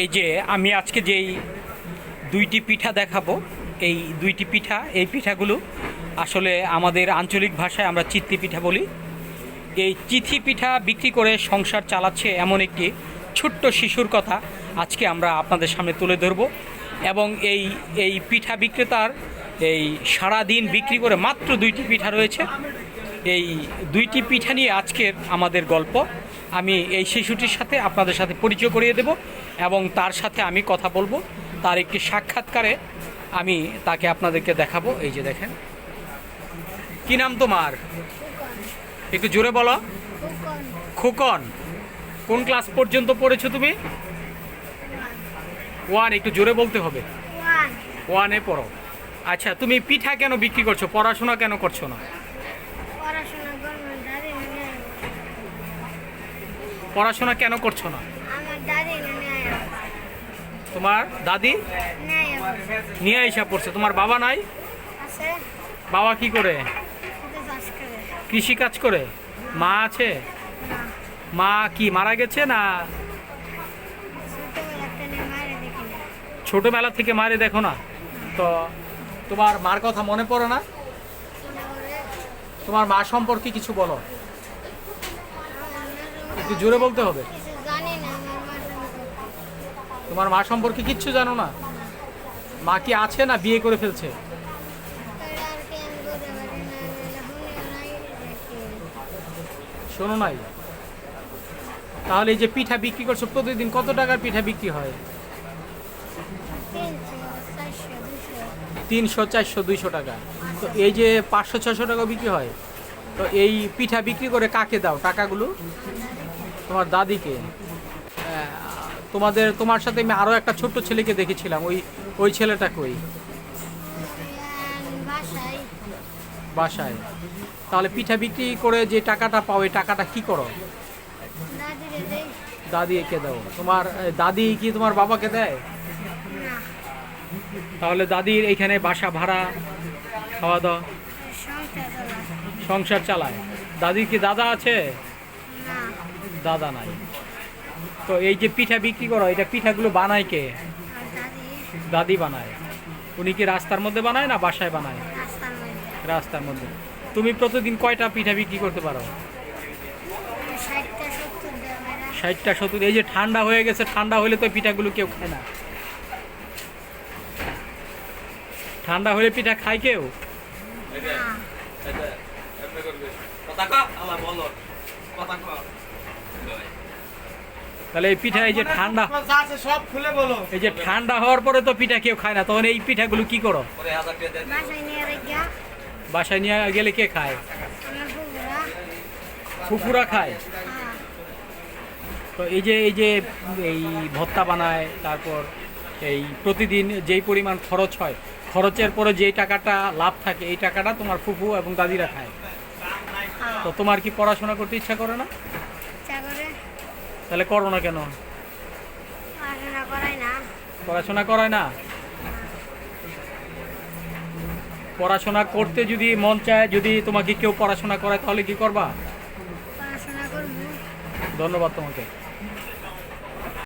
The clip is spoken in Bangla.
এই যে আমি আজকে যেই দুইটি পিঠা দেখাবো, এই দুইটি পিঠা, এই পিঠাগুলো আসলে আমাদের আঞ্চলিক ভাষায় আমরা চিত্তি পিঠা বলি। এই চিথি পিঠা বিক্রি করে সংসার চালাচ্ছে এমন একটি ছোট্ট শিশুর কথা আজকে আমরা আপনাদের সামনে তুলে ধরব এবং এই এই পিঠা বিক্রেতার এই সারা দিন বিক্রি করে মাত্র দুইটি পিঠা রয়েছে। এই দুইটি পিঠা নিয়ে আজকের আমাদের গল্প। আমি এই শিশুটির সাথে আপনাদের সাথে পরিচয় করিয়ে দেব এবং তার সাথে আমি কথা বলব। তার একটি সাক্ষাৎকারে আমি তাকে আপনাদেরকে দেখাবো। এই যে দেখেন। কি নাম তোমার? একটু জোরে বলো। খোকন। কোন ক্লাস পর্যন্ত পড়েছো তুমি? ওয়ান একটু জোরে বলতে হবে। ওয়ানে। পড়ো। আচ্ছা তুমি পিঠা কেন বিক্রি করছ? পড়াশোনা কেন করছ না পড়াশোনা করব দাদি নিয়ে পড়াশোনা কেন করছ না? তোমার দাদি? নিয়ে। এসে পড়ছে। তোমার বাবা নাই? বাবা কি করে? কৃষি কাজ করে। মা আছে? মা কি মারা গেছে না ছোটবেলা থেকে মারে দেখো না? তো তোমার মার কথা মনে পড়ে না? তোমার মা সম্পর্কে কিছু বলো। একটু জোরে বলতে হবে। তোমার মা সম্পর্কে কিচ্ছু জানো না? মা কি আছে না বিয়ে করে ফেলছে? শোনো নাই। তাহলে এই যে পিঠা বিক্রি করছ প্রতিদিন কত টাকার পিঠা বিক্রি হয়? তিনশো চারশো দুইশো টাকা। তো এই যে পাঁচশো ছশো টাকা বিক্রি হয়? তো এই পিঠা বিক্রি করে কাকে দাও? টাকাগুলো তোমার দাদিকে। তোমাদের তোমার সাথে আমি আরও একটা ছোট্ট ছেলেকে দেখেছিলাম। ওই ওই ছেলেটা কই? বাসায়। তাহলে পিঠা বিক্রি করে যে টাকাটা পাও এই টাকাটা কি করো? দেই। দাদিকে দাও। তোমার দাদি কি তোমার বাবাকে দেয়? তাহলে দাদির এইখানে বাসা ভাড়া খাওয়া দাওয়া? সংসার চালায়। দাদির কি দাদা আছে? দাদা নাই তো এই যে পিঠা বিক্রি করো এটা পিঠাগুলো বানায় কে দাদি বানায় উনি কি রাস্তার মধ্যে বানায় না বাসায় বানায় রাস্তার মধ্যে তুমি প্রতিদিন কয়টা পিঠা বিক্রি করতে পারো ষাটটা সত্তর এই যে ঠান্ডা হয়ে গেছে ঠান্ডা হলে তো পিঠাগুলো কেউ খায় না ঠান্ডা হলে পিঠা খায় কেউ কথা আল্লাহ বলো কথা তাহলে এই পিঠা এই যে ঠান্ডা সব খুলে বলো। এই যে ঠান্ডা হওয়ার পরে তো পিঠা কেউ খায় না তখন এই পিঠাগুলো কি করো? বাসায় নিয়ে রেখা বাসায় নিয়ে গেলে কে খায়? ফুফুরা খায়? হ্যাঁ তো এই যে এই যে এই ভত্তা বানায় তারপর এই প্রতিদিন যেই পরিমাণ খরচ হয় খরচের পরে যেই টাকাটা লাভ থাকে এই টাকাটা তোমার ফুফু এবং দাদিরা খায়। তো তোমার কি পড়াশোনা করতে ইচ্ছা করে না? তাহলে করো না কেন? পড়াশোনা করায় না। পড়াশোনা করতে যদি মন চায় যদি তোমাকে কেউ পড়াশোনা করায় তাহলে কি করবা। ধন্যবাদ তোমাকে।